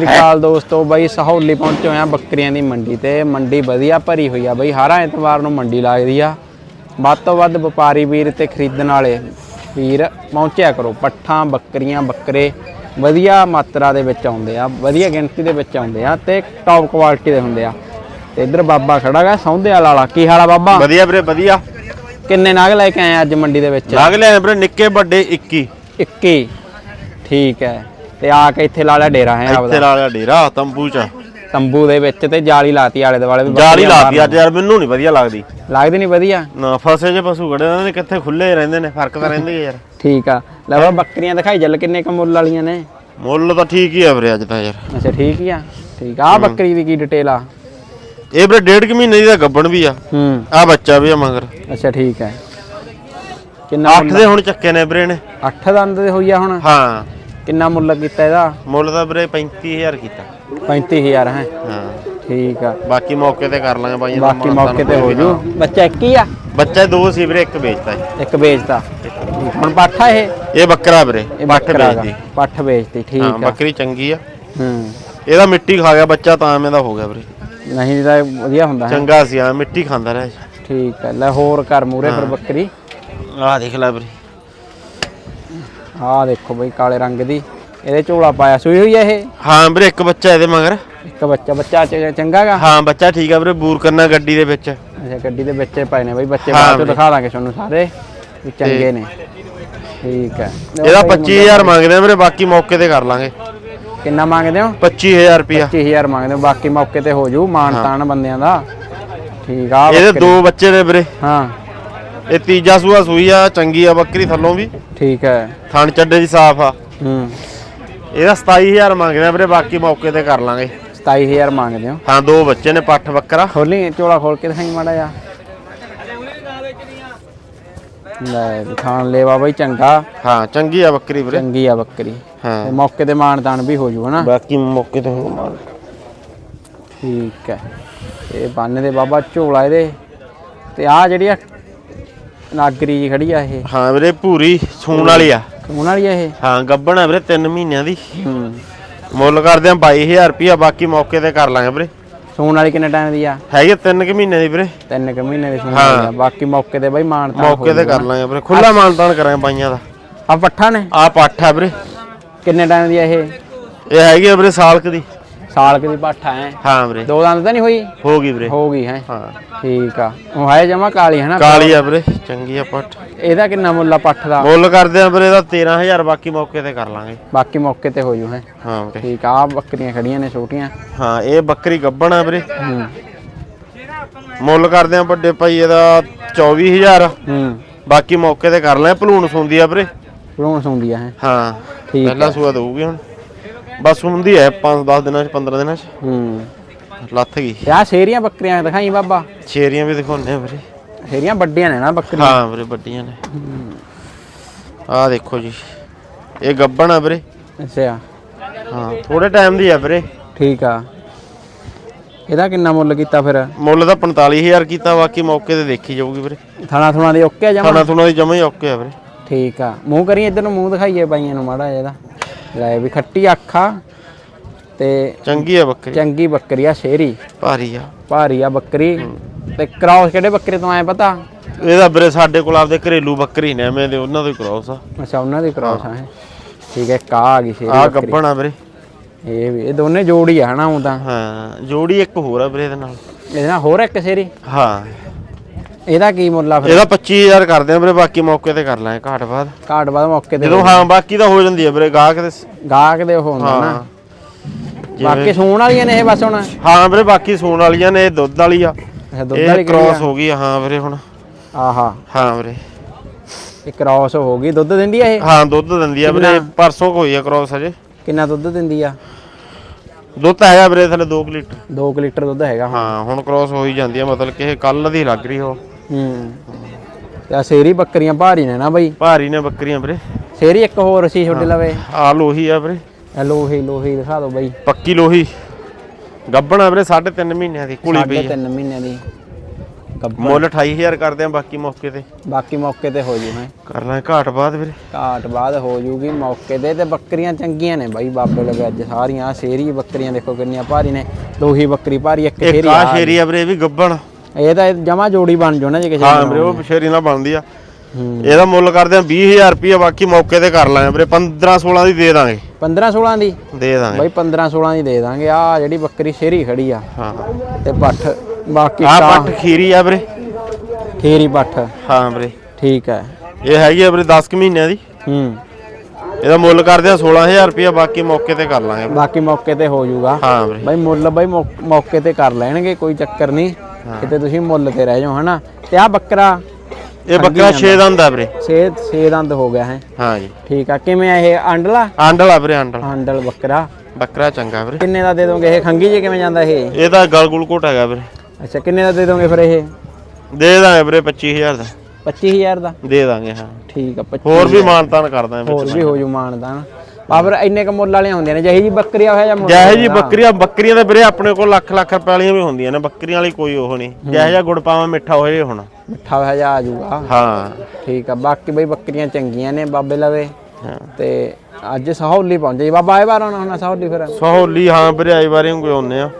ਸ੍ਰੀ ਅਕਾਲ ਦੋਸਤੋ ਬਾਈ ਸਹੌਲੀ ਪਹੁੰਚੇ ਹੋਏ ਆ ਬੱਕਰੀਆਂ ਦੀ ਮੰਡੀ ਤੇ। ਮੰਡੀ ਵਧੀਆ ਭਰੀ ਹੋਈ ਆ ਬਾਈ ਹਰ ਐਤਵਾਰ ਨੂੰ ਮੰਡੀ ਲੱਗਦੀ ਆ। ਵੱਧ ਤੋਂ ਵੱਧ ਵਪਾਰੀ ਵੀਰ ਤੇ ਖਰੀਦਣ ਵਾਲੇ ਵੀਰ ਪਹੁੰਚਿਆ ਕਰੋ। ਪੱਠਾਂ ਬੱਕਰੀਆਂ ਬੱਕਰੇ ਵਧੀਆ ਮਾਤਰਾ ਦੇ ਵਿੱਚ ਆਉਂਦੇ ਆ ਵਧੀਆ ਗਿਣਤੀ ਦੇ ਵਿੱਚ ਆਉਂਦੇ ਆ ਤੇ ਟੌਪ ਕੁਆਲਿਟੀ ਦੇ ਹੁੰਦੇ ਆ। ਤੇ ਇੱਧਰ ਬਾਬਾ ਖੜਾ ਗਾ ਸੌਂਦੇ ਵਾਲਾ ਕੀ ਹਾਲ ਆ ਬਾਬਾ? ਵਧੀਆ ਵੀਰੇ ਵਧੀਆ। ਕਿੰਨੇ ਨਾਗ ਲੈ ਕੇ ਆਏ ਅੱਜ ਮੰਡੀ ਦੇ ਵਿੱਚ? ਲੱਗ ਲਿਆ ਵੀਰੇ ਨਿੱਕੇ ਵੱਡੇ 21 21 ਠੀਕ ਹੈ। ਤੇ ਆ ਕੇ ਇੱਥੇ ਲਾ ਲਿਆ ਡੇਰਾ ਹੈ ਇੱਥੇ ਆਪਦਾ ਲਾ ਲਿਆ ਡੇਰਾ ਤੰਬੂ ਚ। ਤੰਬੂ ਦੇ ਵਿੱਚ ਤੇ ਜਾਲੀ ਲਾਤੀ ਆਲੇ ਦੁਆਲੇ ਵੀ ਜਾਲੀ ਲਾਤੀ ਅੱਜ ਯਾਰ ਮੈਨੂੰ ਨਹੀਂ ਵਧੀਆ ਲੱਗਦੀ। ਲੱਗਦੀ ਨਹੀਂ ਵਧੀਆ? ਨਾ ਫਸੇ ਜੇ ਪਸ਼ੂ ਖੜੇ ਉਹਨਾਂ ਨੇ ਕਿੱਥੇ ਖੁੱਲੇ ਰਹਿੰਦੇ ਨੇ ਫ਼ਰਕ ਤਾਂ ਰਹਿੰਦੇ ਯਾਰ। ਠੀਕ ਆ। ਲੈ ਬਾ ਬੱਕਰੀਆਂ ਦਿਖਾਈ ਜਲ ਕਿੰਨੇ ਕੁ ਮੁੱਲ ਵਾਲੀਆਂ ਨੇ? ਮੁੱਲ ਤਾਂ ਠੀਕ ਹੀ ਆ ਵੀਰੇ ਅੱਜ ਤਾਂ ਯਾਰ। ਅੱਛਾ ਠੀਕ ਹੀ ਆ। ਠੀਕ ਆ ਬੱਕਰੀ ਦੀ ਕੀ ਡਿਟੇਲ ਆ? ਇਹ ਵੀਰੇ ਡੇਢ ਕੁ ਮਹੀਨੇ ਦੀ ਗੱਬਣ ਵੀ ਆ। ਹੂੰ। ਆ ਬੱਚਾ ਵੀ ਆ ਮਗਰ। ਅੱਛਾ ਠੀਕ ਹੈ। ਕਿੰਨਾ ਅੱਠ ਦੇ ਹੁਣ ਚੱਕੇ ਨੇ ਵੀਰੇ ਨੇ। ਅੱਠ ਦੰਦ ਦੇ ਹੋਈ ਆ ਹੁਣ? ਹਾਂ। ਕਿੰਨਾ ਮੁੱਲ ਕੀਤਾ ਇਹਦਾ? ਮੁੱਲ ਤਾਂ ਵੀਰੇ 35000 ਕੀਤਾ। 35000 ਹੈ? ਹਾਂ। ਠੀਕ ਆ। ਬਾਕੀ ਮੌਕੇ ਤੇ ਕਰ ਲਾਂਗੇ ਬਾਈਆਂ ਦਾ ਬਾਕੀ ਮੌਕੇ ਤੇ ਹੋ ਜੂ। ਬੱਚਾ ਇੱਕ ਹੀ ਆ? ਬੱਚਾ ਦੋ ਸੀ ਵੀਰੇ ਇੱਕ ਵੇਚਤਾ ਇੱਕ ਵੇਚਦਾ ਹੁਣ ਪਾਠਾ ਇਹ? ਇਹ ਬੱਕਰਾ ਵੀਰੇ ਇਹ ਪੱਠ ਵੇਚਦੀ। ਪੱਠ ਵੇਚਦੀ ਠੀਕ ਹਾਂ ਆ। ਬੱਕਰੀ ਚੰਗੀ ਆ। ਹੂੰ। ਇਹਦਾ ਮਿੱਟੀ ਖਾ ਗਿਆ ਬੱਚਾ ਤਾਂ ਐਵੇਂ ਦਾ ਹੋ ਗਿਆ ਵੀਰੇ। ਨਹੀਂ ਤਾਂ ਵਧੀਆ ਹੁੰਦਾ ਹੈ? ਚੰਗਾ ਸੀ ਆ ਮਿੱਟੀ ਖਾਂਦਾ ਰਿਹਾ ਠੀਕ ਹੈ ਲੈ ਹੋਰ ਕਰ ਮੂਰੇ ਪਰ ਬੱਕਰੀ। ਆਹ ਦੇਖ ਲੈ ਵੀਰੇ। ਆਹ ਦੇਖੋ ਬਈ ਕਾਲੇ ਰੰਗ ਦੀ। ਇਹਦੇ ਝੋਲਾ ਪਾਇਆ ਸੂਈ ਹੋਈ ਆ ਇਹ? ਹਾਂ ਵੀਰੇ ਇੱਕ ਬੱਚਾ ਇਹਦੇ ਮਗਰ। ਇੱਕ ਬੱਚਾ ਬੱਚਾ ਚ- ਚੰਗਾ ਗਾ? ਹਾਂ ਬੱਚਾ ਠੀਕ ਆ ਵੀਰੇ ਬੂਰ ਕਰਨਾ ਗੱਡੀ ਦੇ ਵਿੱਚ। ਅੱਛਾ ਗੱਡੀ ਦੇ ਬੱਚੇ ਪਏ ਨੇ ਬਈ ਬੱਚੇ ਬਾਅਦ ਚ। ਦਿਖਾ ਦਾਂਗੇ ਤੁਹਾਨੂੰ ਸਾਰੇ ਵੀ ਚੰਗੇ ਨੇ। ਠੀਕ ਹੈ ਲਓ ਇਹਦਾ ਬਈ 25000 ਮੰਗਦੇ ਆ ਵੀਰੇ ਬਾਕੀ ਮੌਕੇ ਤੇ ਕਰ ਲਾਂਗੇ। ਕਿੰਨਾ ਮੰਗਦੇ ਹੋ? 25000 ਰੁਪਿਆ 25000 ਮੰਗਦੇ ਹੋ ਬਾਕੀ ਮੌਕੇ ਤੇ ਹੋ ਜੂ ਮਾਨ ਤਾਨ ਬੰਦਿਆਂ ਦਾ। ਠੀਕ ਆ ਇਹਦੇ ਬੱਕਰੀ। ਦੋ ਬੱਚੇ ਨੇ ਵੀਰੇ। ਹਾਂ। ਇਹ ਤੀਜਾ ਸੂਆ ਸੂਈ ਆ ਚੰਗੀ ਆ ਬੱਕਰੀ ਥੱਲੋਂ ਵੀ। ਠੀਕ ਹੈ। ਥਣ ਚੱਡੇ ਦੀ ਸਾਫ਼ ਆ। ਹੂੰ। ਇਹਦਾ 27000 ਮੰਗਦੇ ਆ ਵੀਰੇ ਬਾਕੀ ਮੌਕੇ ਤੇ ਕਰ ਲਾਂਗੇ। 27000 ਮੰਗਦੇ ਹੋ? ਹਾਂ ਦੋ ਬੱਚੇ ਨੇ ਪੱਠ ਬੱਕਰਾ। ਖੋਲੀ ਝੋਲਾ ਖੋਲ ਕੇ ਦਿਖਾਈ ਮਾੜਾ ਜਾ ਲੈ ਖਾਣ ਲੈਵਾ ਬਈ ਚੰਗਾ। ਹਾਂ ਚੰਗੀ ਆ ਬੱਕਰੀ ਵੀਰੇ। ਚੰਗੀ ਆ ਬੱਕਰੀ। ਤੇ ਹਾਂ ਮੌਕੇ ਤੇ ਮਾਨ ਤਾਨ ਵੀ ਹੋ ਜੂ ਹਨਾ? ਬਾਕੀ ਮੌਕੇ ਤੇ ਹੁਣ ਮਾਰ ਠੀਕ ਹੈ। ਇਹ ਬੰਨ ਦੇ ਬਾਬਾ ਝੋਲਾ ਇਹਦੇ। ਤੇ ਆ ਜਿਹੜੀ ਆ ਨਾਗਰੀ ਜੀ ਖੜੀ ਆ ਇਹ। ਹਾਂ ਵੀਰੇ ਭੂਰੀ ਸੂਣ ਵਾਲੀ ਆ। ਸੂਣ ਵਾਲੀ ਆ ਇਹ? ਹਾਂ ਗੱਬਣ ਆ ਵੀਰੇ 3 ਮਹੀਨਿਆਂ ਦੀ। ਹੂੰ। ਮੁੱਲ ਕਰਦੇ ਆ 22000 ਰੁਪਿਆ ਬਾਕੀ ਮੌਕੇ ਤੇ ਕਰ ਲਾਂਗੇ ਵੀਰੇ। ਸੂਣ ਵਾਲੀ ਕਿੰਨੇ ਟਾਈਮ ਦੀ ਆ? ਹੈਗੇ 3 ਕੁ ਮਹੀਨੇ ਦੀ ਵੀਰੇ। ਤਿੰਨ ਕੁ ਮਹੀਨੇ ਦੀ ਸੂਣ ਵਾਲੀ ਆ। ਬਾਕੀ ਮੌਕੇ ਤੇ ਬਈ ਮਾਨ ਤਾਨ ਮੌਕੇ ਤੇ ਕਰ ਲਾਂਗੇ ਵੀਰੇ। ਖੁੱਲਾ ਮਾਨਤਾਨ ਕਰਾਂਗੇ ਬਾਈਆਂ ਦਾ। ਆ ਪੱਠਾ ਨੇ? ਆ ਪੱਠ ਵੀਰੇ। ਕਿੰਨੇ ਟਾਈਮ ਦੀ ਆ ਇਹ? ਇਹ ਹੈਗੀ ਆ ਵੀਰੇ ਸਾਲਕ ਦੀ। ਸਾਲ ਕੁ ਦੀ ਪੱਠਾ ਹੈ। ਹਾਂ ਵੀਰੇ। ਦੋ ਦੰਦ ਤਾਂ ਨਹੀਂ ਹੋਈ? ਹੋ ਗਈ ਵੀਰੇ। ਹੋ ਗਈ ਹੈ। ਹਾਂ। ਠੀਕ ਆ। ਉਹ ਹੈ ਜਮਾ ਕਾਲੀ ਹੈ ਨਾ? ਕਾਲੀ ਆ ਵੀਰੇ। ਚੰਗੀ ਆ ਪੱਠ। ਇਹਦਾ ਕਿੰਨਾ ਮੁੱਲ ਆ ਪੱਠ ਦਾ? ਮੁੱਲ ਕਰਦੇ ਆ ਵੀਰੇ ਇਹਦਾ 13000 ਬਾਕੀ ਮੌਕੇ ਤੇ ਕਰ ਲਾਂਗੇ। ਬਾਕੀ ਮੌਕੇ ਤੇ ਹੋ ਜੂ ਹੈ। ਹਾਂ ਵੀਰੇ। ਠੀਕ ਆ ਆਹ ਬੱਕਰੀਆਂ ਖੜੀਆਂ ਨੇ ਛੋਟੀਆਂ। ਹਾਂ ਇਹ ਬੱਕਰੀ ਗੱਬਣ ਆ ਵੀਰੇ। ਹੂੰ। ਮੁੱਲ ਕਰਦੇ ਆ ਵੱਡੇ ਭਾਈ ਇਹਦਾ 24000 ਹੂੰ। ਬਾਕੀ ਮੌਕੇ ਤੇ ਕਰ ਲੈ ਭਲੂਣ ਸੁੰਦੀ ਆ ਵੀਰੇ। ਭਰੂਣ ਸੌਂਦੀ ਆ ਹੈ। ਹਾਂ। ਠੀਕ ਪਹਿਲਾ ਸੂਆ ਦਊਗੀ ਹੁਣ। ਬਸ ਹੁੰਦੀ ਹੈ 5-10 ਦਿਨਾਂ ਚ 15 ਦਿਨਾਂ ਚ। ਹੂੰ। ਲੱਥ ਗਈ। ਤੇ ਆ ਸ਼ੇਰੀਆਂ ਬੱਕਰੀਆਂ ਦਿਖਾਈ ਬਾਬਾ। ਸ਼ੇਰੀਆਂ ਵੀ ਦਿਖਾਉਂਦੇ ਆ ਵੀਰੇ। ਸ਼ੇਰੀਆਂ ਵੱਡੀਆਂ ਨੇ ਨਾ ਬੱਕਰੀਆਂ। ਹਾਂ ਵੀਰੇ ਵੱਡੀਆਂ ਨੇ। ਆਹ ਦੇਖੋ ਜੀ। ਇਹ ਗੱਬਣ ਆ ਵੀਰੇ। ਅੱਛਾ। ਹਾਂ ਥੋੜੇ ਟਾਈਮ ਦੀ ਆ ਵੀਰੇ। ਠੀਕ ਆ। ਇਹਦਾ ਕਿੰਨਾ ਮੁੱਲ ਕੀਤਾ ਫਿਰ? ਮੁੱਲ ਤਾਂ 45000 ਕੀਤਾ ਬਾਕੀ ਮੌਕੇ ਤੇ ਦੇਖੀ ਜਾਊਗੀ ਵੀਰੇ। ਥਾਣਾ ਥੁਣਾ ਦੀ ਓਕੇ ਆ ਜਮਾ? ਖਾਣਾ ਥੁਣਾ ਦੀ ਜਮਾ ਹੀ ਓਕੇ ਆ ਵੀਰੇ। ਠੀਕ ਆ। ਮੂੰਹ ਕਰੀ ਇੱਧਰ ਨੂੰ ਮੂੰਹ ਦਿਖਾਈਏ ਬਾਈਆਂ ਨੂੰ ਮਾੜਾ ਜਿਹਾ ਇਹਦਾ। ਲੈ ਵੀ ਖੱਟੀ ਅੱਖਾਂ ਤੇ ਚੰਗੀ ਆ ਬੱਕਰੀ। ਚੰਗੀ ਬੱਕਰੀ ਆ ਸ਼ੇਰੀ। ਭਾਰੀ ਆ। ਭਾਰੀ ਆ ਬੱਕਰੀ। ਤੇ ਕ੍ਰਾਸ ਕਿਹੜੇ ਬੱਕਰੇ ਤੋਂ ਆਏ ਪਤਾ? ਇਹਦਾ ਵੀਰੇ ਸਾਡੇ ਕੋਲ ਆਪਦੇ ਘਰੇਲੂ ਬੱਕਰੀ ਨੇ ਐਵੇਂ ਦੇ ਉਹਨਾਂ ਦੇ ਕ੍ਰੋਸ ਆ। ਅੱਛਾ ਉਹਨਾਂ ਦੀ ਕ੍ਰਾਸ ਆ ਇਹ। ਠੀਕ ਹੈ ਕਾ ਆ ਗਈ ਸ਼ੇਰੀ ਆ ਬੱਕਰੀ। ਗੱਬਣ ਆ ਵੀਰੇ। ਇਹ ਵੀ ਇਹ ਦੋਨੇ ਜੋੜੀ ਆ ਹਨਾ ਉਹ ਤਾਂ। ਹਾਂ ਜੋੜੀ ਇੱਕ ਹੋਰ ਆ ਵੀਰੇ ਇਹਦੇ ਨਾਲ। ਇਹਦੇ ਨਾਲ ਹੋਰ ਇੱਕ ਸ਼ੇਰੀ? ਹਾਂ। ਇਹਦਾ ਕੀ ਮੁੱਲ ਆ ਫਿਰ? ਇਹਦਾ 25000 ਕਰਦੇ ਆ ਵੀਰੇ ਬਾਕੀ ਮੌਕੇ ਤੇ ਕਰ ਲਾਂਗੇ ਘਾਟ ਬਾਅਦ। ਘਾਟ ਬਾਅਦ ਮੌਕੇ ਤੇ ਜਦੋਂ ਹਾਂ ਬਾਕੀ ਤਾਂ ਹੋ ਜਾਂਦੀ ਆ ਵੀਰੇ ਗਾਹਕ ਦੇ ਗਾਹਕ ਦੇ ਉਹ ਹੁੰਦਾ ਨਾ। ਹਾਂ। ਬਾਕੀ ਸੂਣ ਵਾਲੀਆਂ ਨੇ ਇਹ ਬਸ ਹੁਣ? ਹਾਂ ਵੀਰੇ ਬਾਕੀ ਸੂਣ ਵਾਲੀਆਂ ਨੇ ਇਹ ਦੁੱਧ ਵਾਲੀ ਆ। ਦੁੱਧ ਵਾਲੀ ਕ੍ਰੋਸ ਹੋ ਗਈ ਹਾਂ ਵੀਰੇ ਹੁਣ। ਆਹਾ। ਹਾਂ ਵੀਰੇ। ਇਹ ਕ੍ਰਾਸ ਹੋ ਗਈ। ਦੁੱਧ ਦਿੰਦੀ ਆ ਇਹ? ਹਾਂ ਦੁੱਧ ਦਿੰਦੀ ਆ ਵੀਰੇ ਪਰਸੋਂ ਕੋਈ ਆ ਕ੍ਰੋਸ ਅਜੇ ਕਿੰਨਾ ਦੁੱਧ ਦਿੰਦੀ ਆ? ਦੁੱਧ ਹੈਗਾ ਵੀਰੇ ਥੱਲੇ 2 ਲੀਟਰ। 2 ਲੀਟਰ ਦੁੱਧ ਹੈਗਾ ਹਾਂ ਹੁਣ ਕ੍ਰੋਸ ਹੋ ਹੀ ਜਾਂਦੀ ਆ ਮਤਲਬ ਕਿ ਇਹ ਕੱਲ ਦੀ ਲੱਗ ਰਹੀ ਉਹ। ਹੂੰ। ਤੇ ਆ ਸ਼ੇਰੀ ਬੱਕਰੀਆਂ ਭਾਰੀ ਨੇ ਨਾ ਬਈ। ਭਾਰੀ ਨੇ ਬੱਕਰੀਆਂ ਵੀਰੇ। ਸ਼ੇਰੀ ਇੱਕ ਹੋਰ ਸੀ ਛੋਟੇ ਲਵੇ। ਆ ਲੋਹੀ ਆ ਵੀਰੇ। ਇਹ ਲੋਹੀ ਲੋਹੀ ਦਿਖਾ ਦਿਓ ਬਈ। ਪੱਕੀ ਲੋਹੀ। ਗੱਬਣ ਆ ਵੀਰੇ 3.5 ਮਹੀਨਿਆਂ ਦੀ ਕੁਲੀ ਪਈ ਆ। ਤਿੰਨ ਮਹੀਨਿਆਂ ਦੀ। ਗੱਬਣ ਮੁੱਲ 28000 ਕਰਦੇ ਆ ਬਾਕੀ ਮੌਕੇ ਤੇ। ਬਾਕੀ ਮੌਕੇ ਤੇ ਹੋ ਜੂ ਹੈ ਕਰ ਲਾਂ ਘਾਟ ਬਾਅਦ ਵੀਰੇ। ਘਾਟ ਬਾਅਦ ਹੋ ਜੂਗੀ ਮੌਕੇ ਤੇ। ਤੇ ਬੱਕਰੀਆਂ ਚੰਗੀਆਂ ਨੇ ਬਾਈ ਬਾਬੇ ਲਗੇ ਅੱਜ ਸਾਰੀਆਂ। ਸ਼ੇਰੀ ਬੱਕਰੀਆਂ ਦੇਖੋ ਕਿੰਨੀਆਂ ਭਾਰੀ ਨੇ। ਲੋਹੀ ਬੱਕਰੀ ਭਾਰੀ ਇੱਕ ਆ ਸ਼ੇਰੀ ਆ ਵੀਰੇ ਇਹ ਵੀ ਗੱਬਣ ਇਹ ਤਾਂ ਜਮਾ ਜੋੜੀ ਬਣ ਜੂ ਨਾ ਜੇ ਕਿਸੇ ਹਾਂ ਵੀਰੇ ਉਹ ਸ਼ੇਰੀ ਨਾਲ ਬਣਦੀ ਆ। ਇਹਦਾ ਮੁੱਲ ਕਰਦੇ ਆ 20000 ਰੁਪਏ ਬਾਕੀ ਮੌਕੇ ਤੇ ਕਰ ਲਾਂਗੇ ਵੀਰੇ। 15 16 ਦੀ ਦੇ ਦਾਂਗੇ। 15 16 ਦੀ? ਦੇ ਦਾਂਗੇ। ਬਾਈ 15 16 ਦੀ ਦੇ ਦਾਂਗੇ। ਆ ਜਿਹੜੀ ਬੱਕਰੀ ਸ਼ੇਰੀ ਖੜੀ ਆ। ਹਾਂ। ਤੇ ਪੱਠ ਬਾਕੀ ਆ ਪੱਟ ਖੀਰੀ ਆ ਵੀਰੇ। ਖੇਰੀ ਪੱਠ। ਹਾਂ ਵੀਰੇ। ਠੀਕ ਹੈ ਇਹ ਹੈਗੀ ਆ ਵੀਰੇ 10 ਕੁ ਮਹੀਨਿਆਂ ਦੀ। ਹੂੰ। ਇਹਦਾ ਮੁੱਲ ਕਰਦੇ ਆ 16000 ਰੁਪਏ ਬਾਕੀ ਮੌਕੇ ਤੇ ਕਰ ਲਾਂਗੇ। ਬਾਕੀ ਮੌਕੇ ਤੇ ਹੋ ਜਾਊਗਾ। ਹਾਂ ਵੀਰੇ। ਬਾਈ ਮੁੱਲ ਬਾਈ ਮੌਕੇ ਤੇ ਕਰ ਲੈਣਗੇ ਕੋਈ ਚੱਕਰ ਨਹੀਂ। ਕਿਤੇ ਤੁਸੀਂ ਮੁੱਲ ਤੇ ਰਹਿ ਜਾਓ ਹਨਾ? ਤੇ ਆ ਬੱਕਰਾ ਇਹ ਬੱਕਰਾ 6 ਦੰਦ ਆ ਵੀਰੇ। ਛੇ ਛੇ ਦੰਦ ਹੋ ਗਿਆ ਹੈ। ਹਾਂ ਜੀ। ਠੀਕ ਆ ਕਿਵੇਂ ਆ ਇਹ ਆਂਡਲ? ਆ ਵੀਰੇ ਆਂਡਲ। ਅੰਡਲ ਬੱਕਰਾ। ਬੱਕਰਾ ਚੰਗਾ ਵੀਰੇ। ਕਿੰਨੇ ਦਾ ਦੇ ਦੋਗੇ ਇਹ? ਖੰਗੀ ਜੇ ਕਿਵੇਂ ਜਾਂਦਾ ਇਹ? ਇਹਦਾ ਗਲ ਗੁਲ ਘੋਟ ਹੈਗਾ ਵੀਰੇ। ਅੱਛਾ ਕਿੰਨੇ ਦਾ ਦੇ ਦੋਗੇ ਫਿਰ ਇਹ? ਦੇ ਦਾਂਗੇ ਵੀਰੇ 25000 ਦਾ। 25000 ਦਾ? ਦੇ ਦਾਂਗੇ ਹਾਂ। ਠੀਕ ਆ 25 ਹੋਰ ਵੀ ਮਾਨਤਾਨ ਕਰਦਾ ਵਿੱਚ ਹੋਰ ਵੀ ਹੋ ਜੂ ਮਾਨਦਾਨ ਬਾਬਰ ਇੰਨੇ ਕ ਮੁੱਲ ਵਾਲੀਆਂ ਹੁੰਦੀਆਂ ਨੇ ਜਿਹੀ ਜੀ ਬੱਕਰੀ ਆ ਹੋਇਆ ਜਾਂ ਮੁੱਲ ਜਿਹੇ ਜੀ ਬੱਕਰੀਆਂ ਬੱਕਰੀਆਂ ਦੇ ਵੀਰੇ ਆਪਣੇ ਕੋਲ ਲੱਖ ਲੱਖ ਰੁਪਏ ਵਾਲੀਆਂ ਵੀ ਹੁੰਦੀਆਂ ਨੇ ਬੱਕਰੀਆਂ ਵਾਲੀ ਕੋਈ ਉਹ ਨਹੀਂ। ਜਿਹੋ ਜਿਹਾ ਗੁੜ ਪਾਵਾਂ ਮਿੱਠਾ ਹੋਏ ਹੁਣ। ਮਿੱਠਾ ਹੋਇਆ ਜਾਂ ਆ ਹਾਂ। ਠੀਕ ਆ ਬਾਕੀ ਬਈ ਬੱਕਰੀਆਂ ਚੰਗੀਆਂ ਨੇ ਬਾਬੇ ਲਵੇ। ਤੇ ਅੱਜ ਸਹੌਲੀ ਪਹੁੰਚੇ ਜੀ ਬਾਬਾ ਆਏ ਬਾਰ ਆਉਣਾ ਹੁਣ ਸਹੌਲੀ ਫਿਰ? ਸਹੌਲੀ ਹਾਂ ਵੀਰੇ ਆਈ ਵਾਰੀ ਕੋਈ ਆਉਂਦੇ ਆ।